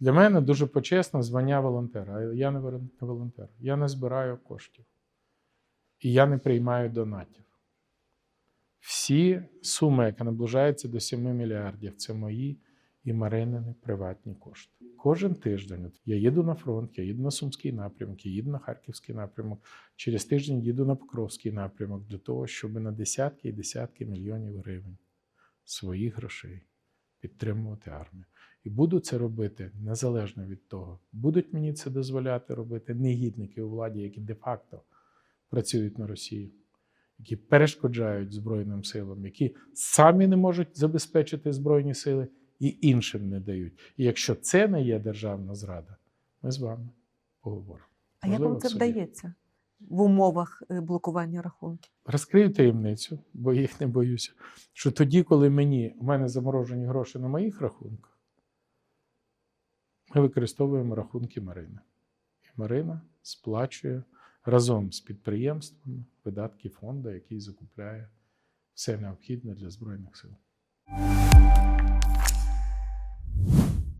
Для мене дуже почесне звання волонтера. Я не волонтер. Я не збираю коштів. І я не приймаю донатів. Всі суми, які наближаються до 7 мільярдів, це мої і Маринини приватні кошти. Кожен тиждень я їду на фронт, я їду на Сумський напрямок, я їду на Харківський напрямок. Через тиждень їду на Покровський напрямок для того, щоб на десятки і десятки мільйонів гривень своїх грошей підтримувати армію. І буду це робити незалежно від того, будуть мені це дозволяти робити негідники у владі, які де-факто працюють на Росію, які перешкоджають Збройним силам, які самі не можуть забезпечити Збройні сили і іншим не дають. І якщо це не є державна зрада, ми з вами поговоримо. А як вам це вдається в умовах е, блокування рахунків? Розкрию таємницю, бо їх не боюся. Що тоді, коли мені у мене заморожені гроші на моїх рахунках, ми використовуємо рахунки Марини. І Марина сплачує разом з підприємствами видатки фонду, який закупляє все необхідне для Збройних сил.